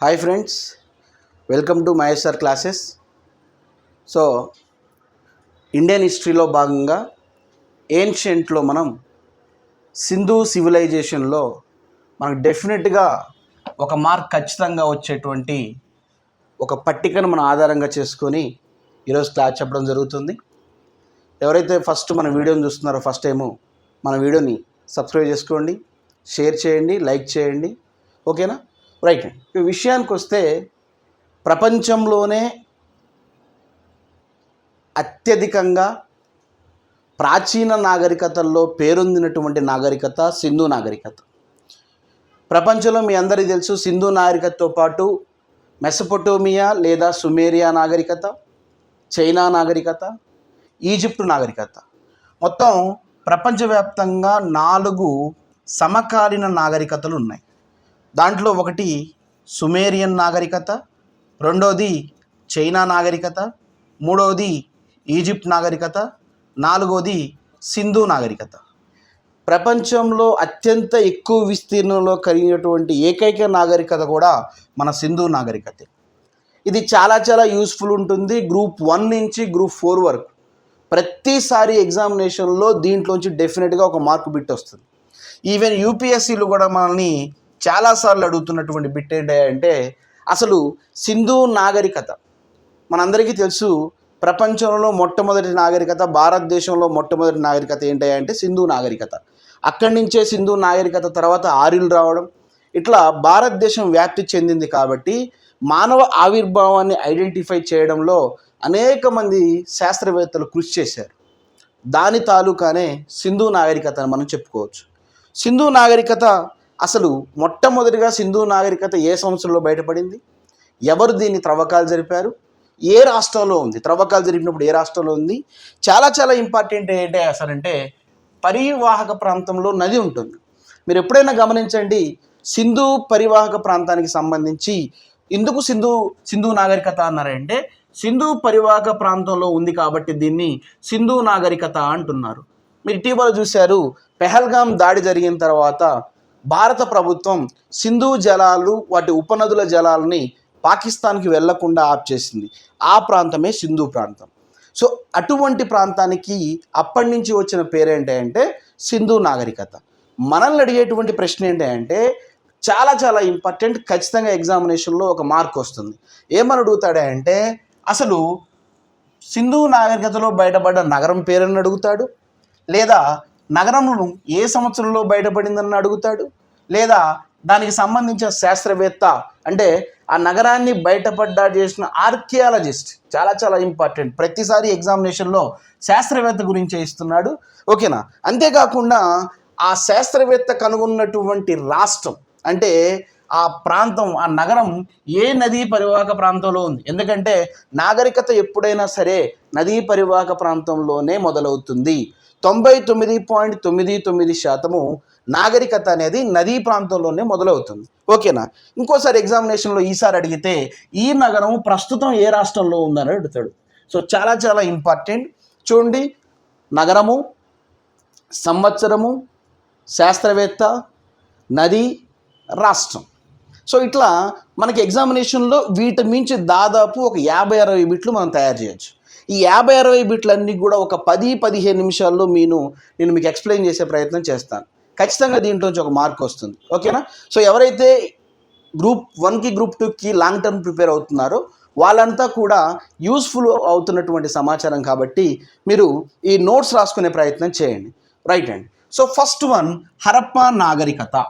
Hi friends welcome to Maheshwar classes so Indian హిస్టరీలో భాగంగా ఏన్షియంట్లో మనం సింధు సివిలైజేషన్లో మనకు డెఫినెట్గా ఒక మార్క్ ఖచ్చితంగా వచ్చేటువంటి ఒక పట్టికను మనం ఆధారంగా చేసుకొని ఈరోజు క్లాస్ చెప్పడం జరుగుతుంది. ఎవరైతే ఫస్ట్ మన వీడియోని చూస్తున్నారో ఫస్ట్ టైము మన వీడియోని సబ్స్క్రైబ్ చేసుకోండి షేర్ చేయండి లైక్ చేయండి. ఓకేనా రైట్. ఈ విషయానికి వస్తే ప్రపంచంలోనే అత్యధికంగా ప్రాచీన నాగరికతల్లో పేరొందినటువంటి నాగరికత సింధు నాగరికత. ప్రపంచంలో మీ అందరికీ తెలుసు సింధు నాగరికతతో పాటు మెసపొటోమియా లేదా సుమేరియా నాగరికత చైనా నాగరికత ఈజిప్టు నాగరికత. మొత్తం ప్రపంచవ్యాప్తంగా నాలుగు సమకాలీన నాగరికతలు ఉన్నాయి. దాంట్లో ఒకటి సుమేరియన్ నాగరికత రెండోది చైనా నాగరికత మూడవది ఈజిప్ట్ నాగరికత నాలుగోది సింధు నాగరికత. ప్రపంచంలో అత్యంత ఎక్కువ విస్తీర్ణంలో కలిగినటువంటి ఏకైక నాగరికత కూడా మన సింధు నాగరికతే. ఇది చాలా చాలా యూస్ఫుల్ ఉంటుంది గ్రూప్ వన్ నుంచి గ్రూప్ ఫోర్ వరకు. ప్రతిసారి ఎగ్జామినేషన్లో దీంట్లోంచి డెఫినెట్గా ఒక మార్క్ బిట్ వస్తుంది. ఈవెన్ యూపీఎస్సీలు కూడా మనల్ని చాలాసార్లు అడుగుతున్నటువంటి బిట్ ఏంటంటే అసలు సింధు నాగరికత. మనందరికీ తెలుసు ప్రపంచంలో మొట్టమొదటి నాగరికత భారతదేశంలో మొట్టమొదటి నాగరికత ఏంటంటే సింధు నాగరికత. అక్కడి నుంచే సింధు నాగరికత తర్వాత ఆర్యులు రావడం. ఇట్లా భారతదేశం వ్యాప్తి చెందింది కాబట్టి మానవ ఆవిర్భావాన్ని ఐడెంటిఫై చేయడంలో అనేక మంది శాస్త్రవేత్తలు కృషి చేశారు. దాని తాలూకానే సింధు నాగరికత అని మనం చెప్పుకోవచ్చు. సింధు నాగరికత అసలు మొట్టమొదటిగా సింధు నాగరికత ఏ సంవత్సరంలో బయటపడింది? ఎవరు దీన్ని త్రవ్వకాలు జరిపారు? ఏ రాష్ట్రంలో ఉంది? త్రవ్వకాలు జరిపినప్పుడు ఏ రాష్ట్రంలో ఉంది? చాలా చాలా ఇంపార్టెంట్ ఏంటి అసలంటే పరివాహక ప్రాంతంలో నది ఉంటుంది. మీరు ఎప్పుడైనా గమనించండి సింధు పరివాహక ప్రాంతానికి సంబంధించి ఎందుకు సింధు సింధు నాగరికత అన్నారంటే సింధు పరివాహక ప్రాంతంలో ఉంది కాబట్టి దీన్ని సింధు నాగరికత అంటున్నారు. మీరు ఇటీవల చూశారు పెహల్గాం దాడి జరిగిన తర్వాత భారత ప్రభుత్వం సింధు జలాలు వాటి ఉపనదుల జలాలని పాకిస్తాన్కి వెళ్ళకుండా ఆప్ చేసింది. ఆ ప్రాంతమే సింధు ప్రాంతం. సో అటువంటి ప్రాంతానికి అప్పటి నుంచి వచ్చిన పేరేంటంటే సింధు నాగరికత. మనల్ని అడిగేటువంటి ప్రశ్న ఏంటంటే చాలా చాలా ఇంపార్టెంట్ ఖచ్చితంగా ఎగ్జామినేషన్లో ఒక మార్క్ వస్తుంది. ఏమని అడుగుతాడంటే అసలు సింధు నాగరికతలో బయటపడ్డ నగరం పేరని అడుగుతాడు? లేదా నగరమును ఏ సంవత్సరంలో బయటపడిందని అడుగుతాడు? లేదా దానికి సంబంధించిన శాస్త్రవేత్త అంటే ఆ నగరాన్ని బయటపడ్డా చేసిన ఆర్కియాలజిస్ట్ చాలా చాలా ఇంపార్టెంట్. ప్రతిసారి ఎగ్జామినేషన్లో శాస్త్రవేత్త గురించే ఇస్తున్నాడు. ఓకేనా? అంతేకాకుండా ఆ శాస్త్రవేత్త కనుగొన్నటువంటి రాష్ట్రం అంటే ఆ ప్రాంతం ఆ నగరం ఏ నదీ పరివాహక ప్రాంతంలో ఉంది? ఎందుకంటే నాగరికత ఎప్పుడైనా సరే నదీ పరివాహక ప్రాంతంలోనే మొదలవుతుంది. తొంభై తొమ్మిది పాయింట్ తొమ్మిది తొమ్మిది శాతము నాగరికత అనేది నదీ ప్రాంతంలోనే మొదలవుతుంది. ఓకేనా? ఇంకోసారి ఎగ్జామినేషన్లో ఈసారి అడిగితే ఈ నగరం ప్రస్తుతం ఏ రాష్ట్రంలో ఉందని అడుగుతాడు. సో చాలా చాలా ఇంపార్టెంట్. చూడండి నగరము సంవత్సరము శాస్త్రవేత్త నది రాష్ట్రం. సో ఇట్లా మనకి ఎగ్జామినేషన్లో వీటి మించి దాదాపు ఒక యాభై అరవై బిట్లు మనం తయారు చేయొచ్చు. ఈ యాభై అరవై బిట్లన్నీ కూడా ఒక పది పదిహేను నిమిషాల్లో నేను నేను మీకు ఎక్స్ప్లెయిన్ చేసే ప్రయత్నం చేస్తాను. ఖచ్చితంగా దీంట్లోంచి ఒక మార్క్ వస్తుంది. ఓకేనా? సో ఎవరైతే గ్రూప్ వన్కి గ్రూప్ టూకి లాంగ్ టర్మ్ ప్రిపేర్ అవుతున్నారో వాళ్ళంతా కూడా యూస్ఫుల్ అవుతున్నటువంటి సమాచారం కాబట్టి మీరు ఈ నోట్స్ రాసుకునే ప్రయత్నం చేయండి. రైట్ అండి. సో ఫస్ట్ వన్ హరప్ప నాగరికత.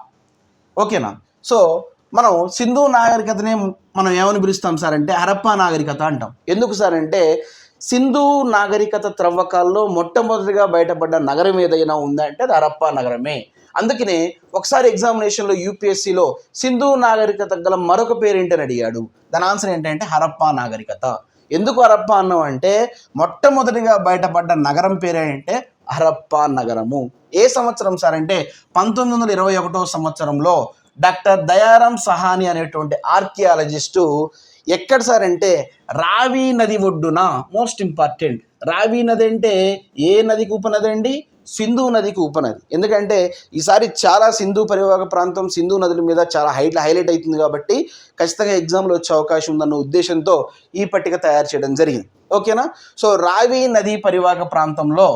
ఓకేనా? సో మనం సింధు నాగరికతనే మనం ఏమని పిలుస్తాం సార్ అంటే హరప్ప నాగరికత అంటాం. ఎందుకు సార్ అంటే సింధు నాగరికత త్రవ్వకాల్లో మొట్టమొదటిగా బయటపడ్డ నగరం ఏదైనా ఉందంటే అది హరప్పా నగరమే. అందుకనే ఒకసారి ఎగ్జామినేషన్లో యూపీఎస్సీలో సింధు నాగరికత గల మరొక పేరు ఏంటని అడిగాడు. దాని ఆన్సర్ ఏంటంటే హరప్పా నాగరికత. ఎందుకు హరప్పా అన్నావు అంటే మొట్టమొదటిగా బయటపడ్డ నగరం పేరేంటే హరప్పా నగరము. ఏ సంవత్సరం సార్ అంటే పంతొమ్మిది వందల ఇరవై ఒకటో సంవత్సరంలో డాక్టర్ దయారాం సహాని అనేటువంటి ఆర్కియాలజిస్టు ఎక్కడ సార్ అంటే రావి నది ఒడ్డున మోస్ట్ ఇంపార్టెంట్ రావి నది అంటే ఏ నదికి ఉపనది అండి సింధు నదికి ఉపనది. ఎందుకంటే ఈసారి చాలా సింధు పరివాహక ప్రాంతం సింధు నదుల మీద చాలా హైట్ హైలైట్ అవుతుంది కాబట్టి ఖచ్చితంగా ఎగ్జామ్లో వచ్చే అవకాశం ఉందన్న ఉద్దేశంతో ఈ పట్టిక తయారు చేయడం జరిగింది. ఓకేనా? సో రావి నది పరివాహక ప్రాంతంలో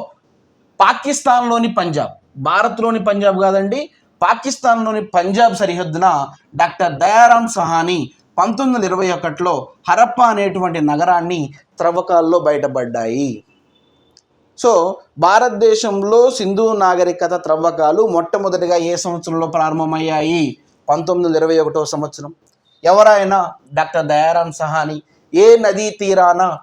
పాకిస్తాన్లోని పంజాబ్ భారత్లోని పంజాబ్ కాదండి పాకిస్తాన్లోని పంజాబ్ సరిహద్దున డాక్టర్ దయారాం సహాని పంతొమ్మిది వందల ఇరవై ఒకటిలో హరప్ప అనేటువంటి నగరాన్ని త్రవ్వకాల్లో బయటపడ్డాయి. సో భారతదేశంలో సింధు నాగరికత త్రవ్వకాలు మొట్టమొదటిగా ఏ సంవత్సరంలో ప్రారంభమయ్యాయి? పంతొమ్మిది వందల ఇరవై ఒకటో సంవత్సరం. ఎవరైనా డాక్టర్ దయారాం సహాని. ఏ నదీ తీరాన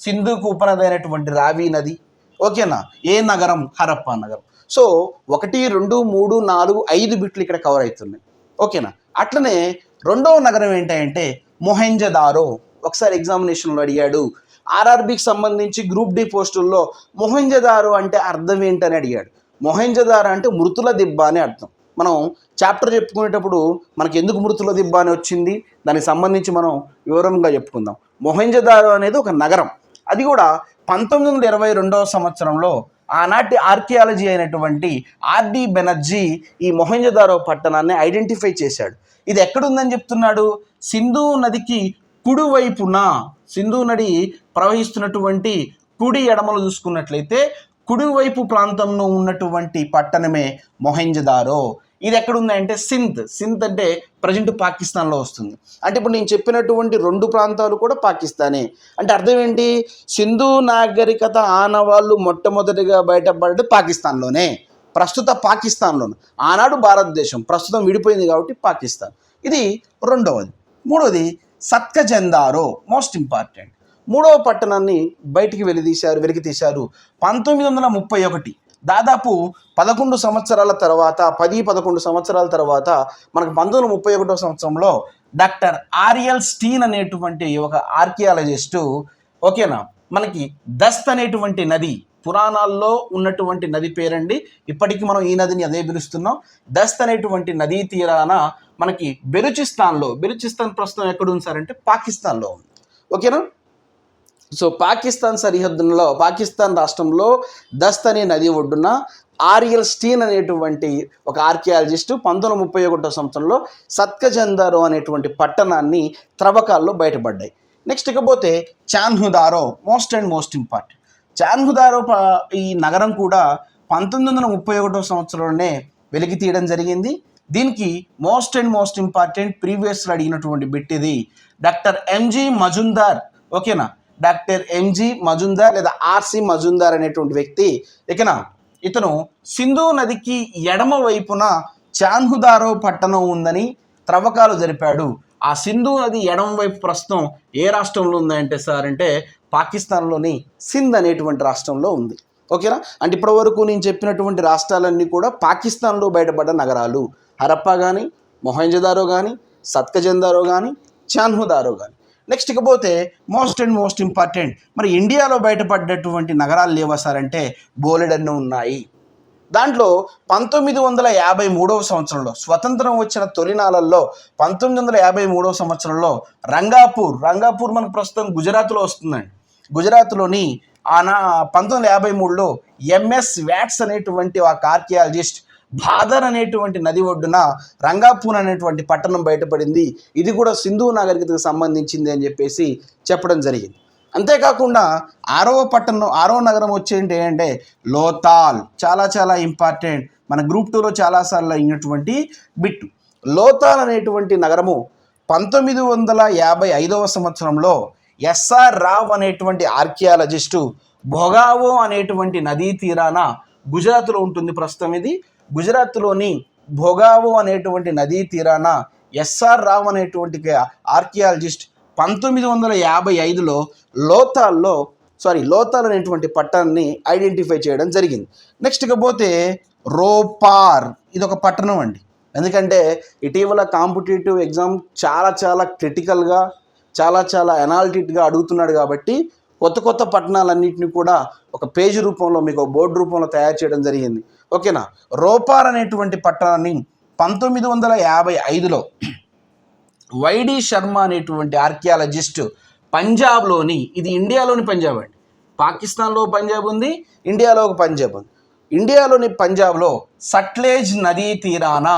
సింధుకు ఉపనదైనటువంటి అయినటువంటి రావి నది? ఓకేనా? ఏ నగరం? హరప్ప నగరం. సో ఒకటి రెండు మూడు నాలుగు ఐదు బిట్లు ఇక్కడ కవర్ అవుతున్నాయి. ఓకేనా? అట్లనే రెండవ నగరం ఏంటంటే మొహెంజదారో. ఒకసారి ఎగ్జామినేషన్లో అడిగాడు. ఆర్ఆర్బికి సంబంధించి గ్రూప్ డి పోస్టుల్లో మొహెంజదారో అంటే అర్థం ఏంటని అడిగాడు. మొహెంజదారో అంటే మృతుల దిబ్బ అని అర్థం. మనం చాప్టర్ చెప్పుకునేటప్పుడు మనకి ఎందుకు మృతుల దిబ్బ అని వచ్చింది? దానికి సంబంధించి మనం వివరంగా చెప్పుకుందాం. మొహెంజదారో అనేది ఒక నగరం. అది కూడా పంతొమ్మిది వందల ఇరవై రెండవ సంవత్సరంలో ఆనాటి ఆర్కియాలజీ అయినటువంటి ఆర్డి బెనర్జీ ఈ మొహెంజదారో పట్టణాన్ని ఐడెంటిఫై చేశాడు. ఇది ఎక్కడుందని చెప్తున్నాడు? సింధు నదికి కుడివైపున. సింధు నది ప్రవహిస్తున్నటువంటి కుడి ఎడమలు చూసుకున్నట్లయితే కుడివైపు ప్రాంతంలో ఉన్నటువంటి పట్టణమే మొహెంజదారో. ఇది ఎక్కడుంది అంటే సింత్ సింత్ అంటే ప్రజెంట్ పాకిస్తాన్లో వస్తుంది. అంటే ఇప్పుడు నేను చెప్పినటువంటి రెండు ప్రాంతాలు కూడా పాకిస్తానే. అంటే అర్థం ఏంటి? సింధు నాగరికత ఆనవాళ్ళు మొట్టమొదటిగా బయటపడేది పాకిస్తాన్లోనే. ప్రస్తుత పాకిస్తాన్లోను. ఆనాడు భారతదేశం ప్రస్తుతం విడిపోయింది కాబట్టి పాకిస్తాన్. ఇది రెండవది. మూడవది సత్కజందారో మోస్ట్ ఇంపార్టెంట్. మూడవ పట్టణాన్ని బయటికి వెలిదీశారు వెలికి తీశారు పంతొమ్మిది వందల ముప్పై ఒకటి. దాదాపు పదకొండు సంవత్సరాల తర్వాత పది పదకొండు సంవత్సరాల తర్వాత మనకు పంతొమ్మిది వందల ముప్పై ఒకటో సంవత్సరంలో డాక్టర్ ఆర్యల్ స్టీన్ అనేటువంటి ఒక ఆర్కియాలజిస్టు ఓకేనా మనకి దస్త్ అనేటువంటి నది పురాణాల్లో ఉన్నటువంటి నది పేరండి. ఇప్పటికీ మనం ఈ నదిని అదే పిలుస్తున్నాం. దస్త్ అనేటువంటి నదీ తీరాన మనకి బెలుచిస్తాన్లో బెలుచిస్తాన్ ప్రస్తుతం ఎక్కడ ఉంది సార్ అంటే పాకిస్తాన్లో ఉంది. ఓకేనా? సో పాకిస్తాన్ సరిహద్దులో పాకిస్తాన్ రాష్ట్రంలో దస్త్ అనే నది ఒడ్డున ఆరియల్ స్టీన్ అనేటువంటి ఒక ఆర్కియాలజిస్టు పంతొమ్మిది ముప్పై ఒకటో సంవత్సరంలో సత్కజందారో అనేటువంటి పట్టణాన్ని త్రవ్వకాల్లో బయటపడ్డాయి. నెక్స్ట్ ఇకపోతే Chanhudaro most and most important. Chanhudaro ప- ఈ నగరం కూడా పంతొమ్మిది వందల ముప్పై ఒకటో సంవత్సరంలోనే వెలికి తీయడం జరిగింది. దీనికి మోస్ట్ అండ్ మోస్ట్ ఇంపార్టెంట్ ప్రీవియస్లో అడిగినటువంటి బిట్ ఇది డాక్టర్ ఎంజి మజుందార్. ఓకేనా? డాక్టర్ ఎంజి మజుందార్ లేదా ఆర్సి మజుందార్ అనేటువంటి వ్యక్తి. ఇకనా ఇతను సింధు నదికి ఎడమ వైపున చాన్హుదారో పట్టణం ఉందని త్రవ్వకాలు జరిపాడు. ఆ సింధు నది ఎడమ వైపు ప్రస్తుతం ఏ రాష్ట్రంలో ఉందంటే సార్ అంటే పాకిస్తాన్లోని సింధ్ అనేటువంటి రాష్ట్రంలో ఉంది. ఓకేనా? అంటే ఇప్పటి వరకు నేను చెప్పినటువంటి రాష్ట్రాలన్నీ కూడా పాకిస్తాన్లో బయటపడ్డ నగరాలు. హరప్పా కానీ మొహంజదారో కానీ సత్కజందారో కానీ చాన్హుదారో కానీ నెక్స్ట్ ఇకపోతే మోస్ట్ అండ్ మోస్ట్ ఇంపార్టెంట్ మరి ఇండియాలో బయటపడ్డటువంటి నగరాలు లేవా సార్ అంటే బోలెడన్ని ఉన్నాయి. దాంట్లో పంతొమ్మిది వందల యాభై మూడవ సంవత్సరంలో స్వతంత్రం వచ్చిన తొలినాళ్ళల్లో పంతొమ్మిది వందల యాభై మూడవ సంవత్సరంలో రంగాపూర్ రంగాపూర్ మనకు ప్రస్తుతం గుజరాత్లో వస్తుందండి. గుజరాత్లోని ఆనా పంతొమ్మిది వందల యాభై మూడులో ఎంఎస్ వ్యాట్స్ అనేటువంటి ఒక ఆర్కియాలజిస్ట్ భాదర్ అనేటువంటి నది ఒడ్డున రంగాపూర్ అనేటువంటి పట్టణం బయటపడింది. ఇది కూడా సింధు నాగరికతకు సంబంధించింది అని చెప్పేసి చెప్పడం జరిగింది. అంతేకాకుండా ఆరవ పట్టణం ఆరవ నగరం వచ్చేంటి అంటే లోతాల్. చాలా చాలా ఇంపార్టెంట్. మన గ్రూప్ టూలో చాలాసార్లు అయినటువంటి బిట్టు. లోతాల్ అనేటువంటి నగరము పంతొమ్మిది వందల యాభై ఐదవ సంవత్సరంలో ఎస్ఆర్ రావ్ అనేటువంటి ఆర్కియాలజిస్టు భొగావో అనేటువంటి నదీ తీరాన గుజరాత్లో ఉంటుంది ప్రస్తుతం ఇది. గుజరాత్లోని భొగావో అనేటువంటి నదీ తీరాన ఎస్ఆర్ రావ్ అనేటువంటి ఆర్కియాలజిస్ట్ పంతొమ్మిది వందల యాభై ఐదులో లోతాల్లో సారీ లోతాల్ అనేటువంటి పట్టణాన్ని ఐడెంటిఫై చేయడం జరిగింది. నెక్స్ట్ ఇకపోతే రోపార్ ఇది ఒక పట్టణం అండి. ఎందుకంటే ఇటీవల కాంపిటేటివ్ ఎగ్జామ్ చాలా చాలా క్రిటికల్గా చాలా చాలా ఎనాలిటిక్గా అడుగుతున్నాడు కాబట్టి కొత్త కొత్త పట్టణాలన్నింటినీ కూడా ఒక పేజీ రూపంలో మీకు బోర్డు రూపంలో తయారు చేయడం జరిగింది. ఓకేనా? రోపార్ అనేటువంటి పట్టణాన్ని పంతొమ్మిది వందల యాభై ఐదులో వైడి శర్మ అనేటువంటి ఆర్కియాలజిస్ట్ పంజాబ్లోని ఇది ఇండియాలోని పంజాబ్ అండి. పాకిస్తాన్లో పంజాబ్ ఉంది ఇండియాలో ఒక పంజాబ్ ఉంది. ఇండియాలోని పంజాబ్లో సట్లేజ్ నదీ తీరాన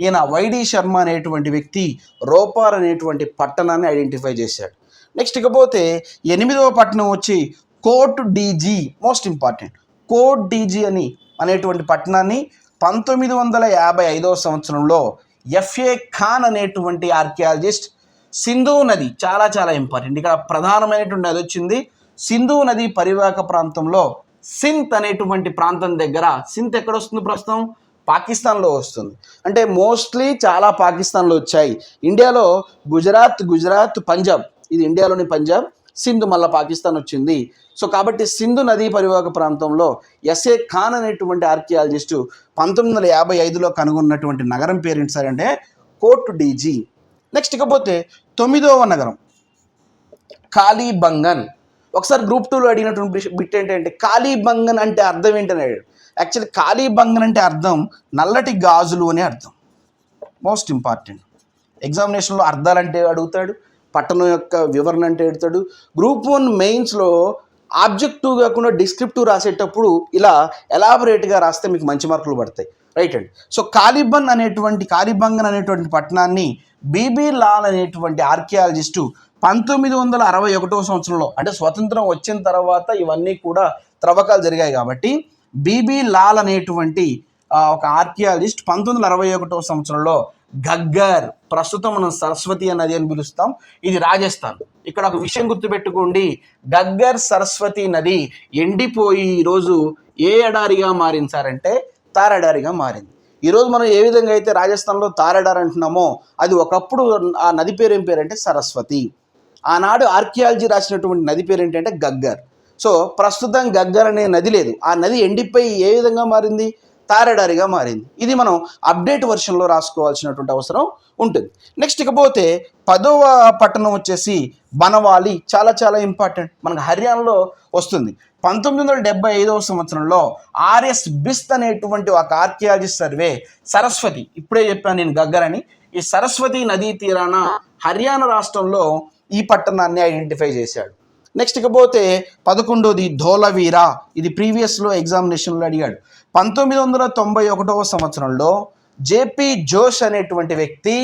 ఈయన వైడి శర్మ అనేటువంటి వ్యక్తి రోపార్ అనేటువంటి పట్టణాన్ని ఐడెంటిఫై చేశాడు. నెక్స్ట్ ఇకపోతే ఎనిమిదవ పట్టణం వచ్చి కోట్ డీజీ మోస్ట్ ఇంపార్టెంట్ కోట్ డీజీ అని అనేటువంటి పట్టణాన్ని పంతొమ్మిది వందల యాభై ఐదవ సంవత్సరంలో ఎఫ్ఏ ఖాన్ అనేటువంటి ఆర్కియాలజిస్ట్ సింధు నది చాలా చాలా ఇంపార్టెంట్. ఇక్కడ ప్రధానమైనటువంటి నది వచ్చింది సింధు నది పరివాహక ప్రాంతంలో సింత్ అనేటువంటి ప్రాంతం దగ్గర సింత్ ఎక్కడ వస్తుంది ప్రస్తుతం? పాకిస్తాన్లో వస్తుంది. అంటే మోస్ట్లీ చాలా పాకిస్తాన్లో వచ్చాయి. ఇండియాలో గుజరాత్ గుజరాత్ పంజాబ్. ఇది ఇండియాలోని పంజాబ్ సింధు మళ్ళీ పాకిస్తాన్ వచ్చింది. సో కాబట్టి సింధు నదీ పరివాహక ప్రాంతంలో ఎస్ఏ ఖాన్ అనేటువంటి ఆర్కియాలజిస్టు పంతొమ్మిది వందల యాభై ఐదులో కనుగొన్నటువంటి నగరం పేరేంటి సార్ అంటే కోర్టు డీజీ. నెక్స్ట్ ఇకపోతే తొమ్మిదవ నగరం. కాళీబంగన్. ఒకసారి గ్రూప్ టూలో అడిగినటువంటి బిట్ ఏంటంటే కాళీబంగన్ అంటే అర్థం ఏంటని అడిగాడు. యాక్చువల్లీ కాళీబంగన్ అంటే అర్థం నల్లటి గాజులు అని అర్థం. మోస్ట్ ఇంపార్టెంట్ ఎగ్జామినేషన్లో అర్థాలంటే అడుగుతాడు పట్టణం యొక్క వివరణ అంటే అడుగుతాడు. గ్రూప్ వన్ మెయిన్స్లో ఆబ్జెక్టివ్ కాకుండా డిస్క్రిప్టివ్ రాసేటప్పుడు ఇలా ఎలాబొరేట్గా రాస్తే మీకు మంచి మార్కులు పడతాయి. రైట్ అండి? సో కాలిబన్ అనేటువంటి కాలిబంగన్ అనేటువంటి పట్టణాన్ని బీబీ లాల్ అనేటువంటి ఆర్కియాలజిస్టు పంతొమ్మిది వందల అరవై ఒకటో సంవత్సరంలో అంటే స్వతంత్రం వచ్చిన తర్వాత ఇవన్నీ కూడా త్రవ్వకాలు జరిగాయి కాబట్టి బీబీ లాల్ అనేటువంటి ఒక ఆర్కియాలజిస్ట్ పంతొమ్మిది వందల అరవై ఒకటో సంవత్సరంలో గగ్గర్ ప్రస్తుతం మనం సరస్వతి నది అని పిలుస్తాం ఇది రాజస్థాన్. ఇక్కడ ఒక విషయం గుర్తుపెట్టుకోండి గగ్గర్ సరస్వతి నది ఎండిపోయి ఈరోజు ఏ ఎడారిగా మారింది సార్ అంటే తారెడారిగా మారింది. ఈరోజు మనం ఏ విధంగా అయితే రాజస్థాన్లో తారెడార్ అంటున్నామో అది ఒకప్పుడు ఆ నది పేరు ఏం పేరు అంటే సరస్వతి. ఆనాడు ఆర్కియాలజీ రాసినటువంటి నది పేరు ఏంటంటే గగ్గర్. సో ప్రస్తుతం గగ్గర్ అనే నది లేదు. ఆ నది ఎండిపోయి ఏ విధంగా మారింది? తారెడారిగా మారింది. ఇది మనం అప్డేట్ వర్షన్లో రాసుకోవాల్సినటువంటి అవసరం ఉంటుంది. నెక్స్ట్ ఇకపోతే పదవ పట్టణం వచ్చేసి బనవాలి. చాలా చాలా ఇంపార్టెంట్. మనకు హర్యానాలో వస్తుంది. పంతొమ్మిది వందల డెబ్బై ఐదవ సంవత్సరంలో ఆర్ఎస్ బిస్త్ అనేటువంటి ఒక ఆర్కియాలజిస్ట్ సర్వే సరస్వతి ఇప్పుడే చెప్పాను నేను గగ్గరని ఈ సరస్వతి నదీ తీరాన హర్యానా రాష్ట్రంలో ఈ పట్టణాన్ని ఐడెంటిఫై చేశాడు. నెక్స్ట్ ఇకపోతే పదకొండోది ధోలవీర ఇది ప్రీవియస్లో ఎగ్జామినేషన్లో అడిగాడు పంతొమ్మిది వందల తొంభై ఒకటవ సంవత్సరంలో జేపీ జోష్ అనేటువంటి వ్యక్తి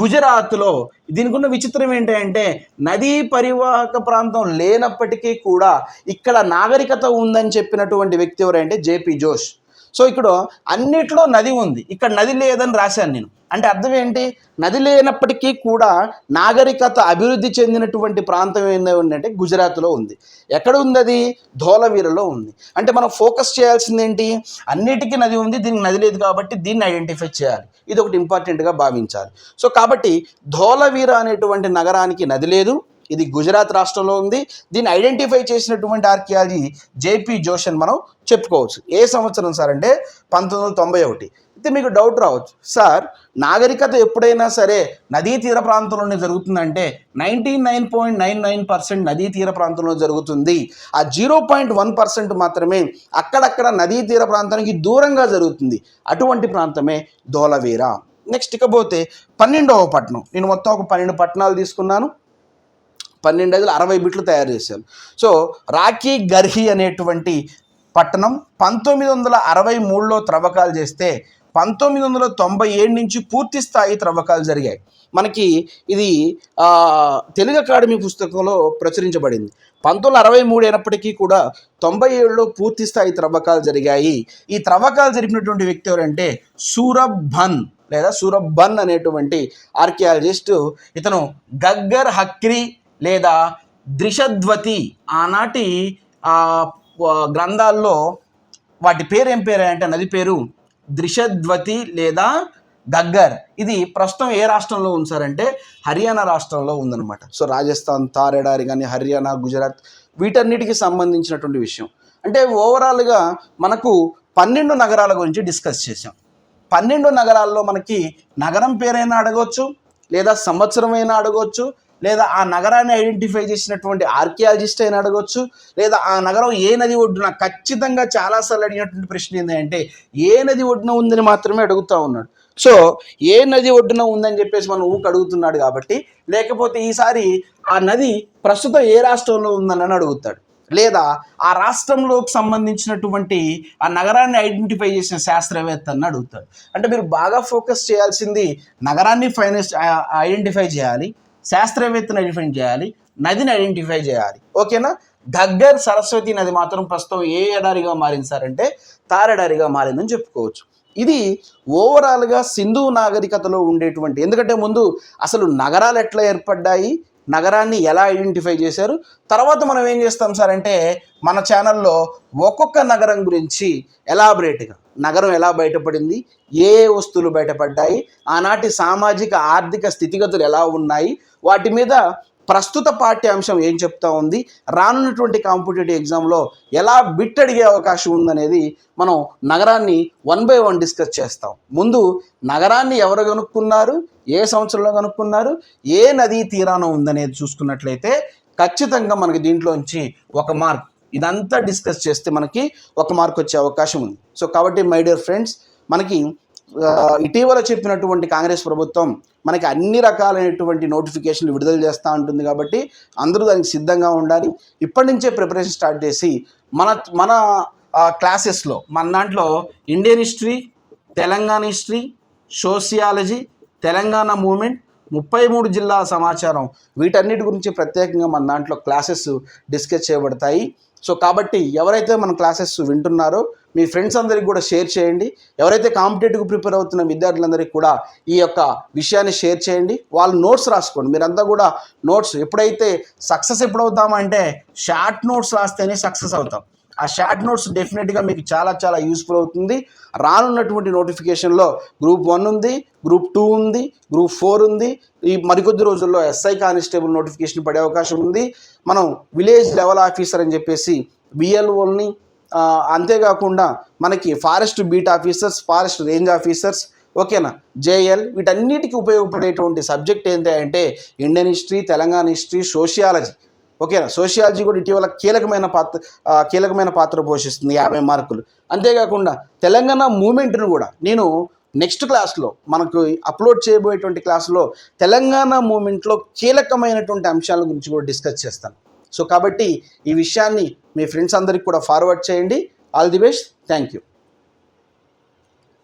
గుజరాత్లో దీనికి ఉన్న విచిత్రం ఏంటంటే నదీ పరివాహక ప్రాంతం లేనప్పటికీ కూడా ఇక్కడ నాగరికత ఉందని చెప్పినటువంటి వ్యక్తి ఎవరంటే జేపీ జోష్. సో ఇక్కడ అన్నిట్లో నది ఉంది. ఇక్కడ నది లేదని రాశాను నేను. అంటే అర్థం ఏంటి? నది లేనప్పటికీ కూడా నాగరికత అభివృద్ధి చెందినటువంటి ప్రాంతం ఏందో ఉందంటే గుజరాత్లో ఉంది. ఎక్కడ ఉంది అది? ధోలవీరలో ఉంది. అంటే మనం ఫోకస్ చేయాల్సింది ఏంటి? అన్నిటికీ నది ఉంది దీనికి నది లేదు కాబట్టి దీన్ని ఐడెంటిఫై చేయాలి. ఇది ఒకటి ఇంపార్టెంట్గా భావించాలి. సో కాబట్టి ధోలవీర అనేటువంటి నగరానికి నది లేదు ఇది గుజరాత్ రాష్ట్రంలో ఉంది. దీన్ని ఐడెంటిఫై చేసినటువంటి ఆర్కియాలజీ జేపీ జోషన్ మనం చెప్పుకోవచ్చు. ఏ సంవత్సరం సార్ అంటే? పంతొమ్మిది వందల తొంభై ఒకటి. అయితే మీకు డౌట్ రావచ్చు. సార్ నాగరికత ఎప్పుడైనా సరే నదీ తీర ప్రాంతంలోనే జరుగుతుందంటే ninety nine point nine nine percent నదీ తీర ప్రాంతంలో జరుగుతుంది. ఆ జీరో పాయింట్ వన్ పర్సెంట్ మాత్రమే అక్కడక్కడ నదీ తీర ప్రాంతానికి దూరంగా జరుగుతుంది. అటువంటి ప్రాంతమే ధోలవీర నెక్స్ట్ ఇకపోతే పన్నెండవ పట్టణం నేను మొత్తం ఒక పన్నెండు పట్టణాలు తీసుకున్నాను. పన్నెండు ఐదులు అరవై బిట్లు తయారు చేశాను. సో రాఖీ గర్హి అనేటువంటి పట్టణం పంతొమ్మిది వందల అరవై మూడులో త్రవ్వకాలు చేస్తే పంతొమ్మిది వందల తొంభై ఏడు నుంచి పూర్తి స్థాయి త్రవ్వకాలు జరిగాయి. మనకి ఇది తెలుగు అకాడమీ పుస్తకంలో ప్రచురించబడింది. పంతొమ్మిది వందల అరవై మూడు అయినప్పటికీ కూడా తొంభై ఏడులో పూర్తి స్థాయి త్రవ్వకాలు జరిగాయి. ఈ త్రవ్వకాలు జరిపినటువంటి వ్యక్తి ఎవరంటే సూరబ్ భన్ లేదా సూరబ్ అనేటువంటి ఆర్కియాలజిస్ట్. ఇతను గగ్గర్ హక్రి లేదా ద్రిషద్వతి ఆనాటి గ్రంథాల్లో వాటి పేరు ఏం పేరు అంటే నది పేరు ద్రిషద్వతి లేదా గగ్గర్ ఇది ప్రస్తుతం ఏ రాష్ట్రంలో ఉంది సార్ అంటే హర్యానా రాష్ట్రంలో ఉందన్నమాట. సో రాజస్థాన్ తారెడారి కానీ హర్యానా గుజరాత్ వీటన్నిటికి సంబంధించినటువంటి విషయం. అంటే ఓవరాల్గా మనకు పన్నెండు నగరాల గురించి డిస్కస్ చేసాం పన్నెండు నగరాల్లో మనకి నగరం పేరైనా అడగవచ్చు లేదా సంవత్సరం అయినా అడగవచ్చు లేదా ఆ నగరాన్ని ఐడెంటిఫై చేసినటువంటి ఆర్కియాలజిస్ట్ అయినా అడగవచ్చు లేదా ఆ నగరం ఏ నది ఒడ్డున ఖచ్చితంగా చాలాసార్లు అడిగినటువంటి ప్రశ్న ఏంటంటే ఏ నది ఒడ్డున ఉందని మాత్రమే అడుగుతూ ఉన్నాడు. సో ఏ నది ఒడ్డున ఉందని చెప్పేసి మనం ఊరికి అడుగుతున్నాడు కాబట్టి లేకపోతే ఈసారి ఆ నది ప్రస్తుతం ఏ రాష్ట్రంలో ఉందని అడుగుతాడు. లేదా ఆ రాష్ట్రంలోకి సంబంధించినటువంటి ఆ నగరాన్ని ఐడెంటిఫై చేసిన శాస్త్రవేత్త అని అడుగుతాడు. అంటే మీరు బాగా ఫోకస్ చేయాల్సింది నగరాన్ని ఫైనస్ ఐడెంటిఫై చేయాలి శాస్త్రవేత్తను ఐడెంటిఫై చేయాలి నదిని ఐడెంటిఫై చేయాలి. ఓకేనా? దగ్గర్ సరస్వతి నది మాత్రం ప్రస్తుతం ఏ ఎడారిగా మారింది సార్ అంటే తారెడారిగా మారిందని చెప్పుకోవచ్చు. ఇది ఓవరాల్గా సింధు నాగరికతలో ఉండేటువంటి ఎందుకంటే ముందు అసలు నగరాలు ఎట్లా ఏర్పడ్డాయి? నగరాన్ని ఎలా ఐడెంటిఫై చేశారు? తర్వాత మనం ఏం చేస్తాం సార్ అంటే మన ఛానల్లో ఒక్కొక్క నగరం గురించి ఎలాబరేట్గా నగరం ఎలా బయటపడింది ఏ ఏ వస్తువులు బయటపడ్డాయి ఆనాటి సామాజిక ఆర్థిక స్థితిగతులు ఎలా ఉన్నాయి వాటి మీద ప్రస్తుత పాఠ్యాంశం ఏం చెప్తా ఉంది? రానున్నటువంటి కాంపిటేటివ్ ఎగ్జామ్లో ఎలా బిట్ అడిగే అవకాశం ఉందనేది మనం నగరాన్ని వన్ బై వన్ డిస్కస్ చేస్తాం. ముందు నగరాన్ని ఎవరు కనుక్కున్నారు? ఏ సంవత్సరంలో కనుక్కున్నారు? ఏ నదీ తీరాన ఉందనేది చూసుకున్నట్లయితే ఖచ్చితంగా మనకి దీంట్లోంచి ఒక మార్క్ ఇదంతా డిస్కస్ చేస్తే మనకి ఒక మార్క్ వచ్చే అవకాశం ఉంది. సో కాబట్టి మై డియర్ ఫ్రెండ్స్ మనకి ఇటీవల చెప్పినటువంటి కాంగ్రెస్ ప్రభుత్వం మనకి అన్ని రకాలైనటువంటి నోటిఫికేషన్లు విడుదల చేస్తూ ఉంటుంది కాబట్టి అందరూ దానికి సిద్ధంగా ఉండాలి. ఇప్పటి నుంచే ప్రిపరేషన్ స్టార్ట్ చేసి మన మన క్లాసెస్లో మన దాంట్లో Indian history Telangana history sociology Telangana movement ముప్పై మూడు జిల్లాల సమాచారం వీటన్నిటి గురించి ప్రత్యేకంగా మన దాంట్లో క్లాసెస్ డిస్కస్ చేయబడతాయి. సో కాబట్టి ఎవరైతే మన క్లాసెస్ వింటున్నారో మీ ఫ్రెండ్స్ అందరికి కూడా షేర్ చేయండి. ఎవరైతే కాంపిటేటివ్ ప్రిపేర్ అవుతున్న విద్యార్థులందరికీ కూడా ఈ యొక్క విషయాన్ని షేర్ చేయండి. వాళ్ళు నోట్స్ రాసుకోండి. మీరంతా కూడా నోట్స్ ఎప్పుడైతే సక్సెస్ ఎప్పుడవుతామంటే షార్ట్ నోట్స్ రాస్తేనే సక్సెస్ అవుతాం. ఆ షార్ట్ నోట్స్ డెఫినెట్గా మీకు చాలా చాలా యూస్ఫుల్ అవుతుంది. రానున్నటువంటి నోటిఫికేషన్లో గ్రూప్ వన్ ఉంది గ్రూప్ టూ ఉంది గ్రూప్ ఫోర్ ఉంది. ఈ మరికొద్ది రోజుల్లో ఎస్ఐ కానిస్టేబుల్ నోటిఫికేషన్ పడే అవకాశం ఉంది. మనం విలేజ్ లెవెల్ ఆఫీసర్ అని చెప్పేసి విఎల్ఓల్ని అంతేకాకుండా మనకి forest beat officers forest range officers ఓకేనా? జేఎల్ వీటన్నిటికీ ఉపయోగపడేటువంటి సబ్జెక్ట్ ఏంటి అంటే Indian history Telangana history sociology. ఓకేనా? సోషియాలజీ కూడా ఇటీవల కీలకమైన పాత్ర కీలకమైన పాత్ర పోషిస్తుంది యాభై మార్కులు. అంతేకాకుండా తెలంగాణ మూమెంట్ను కూడా నేను నెక్స్ట్ క్లాస్లో మనకు అప్లోడ్ చేయబోయేటువంటి క్లాస్లో తెలంగాణ మూమెంట్లో కీలకమైనటువంటి అంశాల గురించి కూడా డిస్కస్ చేస్తాను. సో కాబట్టి ఈ విషయాన్ని మీ ఫ్రెండ్స్ అందరికి కూడా ఫార్వర్డ్ చేయండి. All the best. Thank you.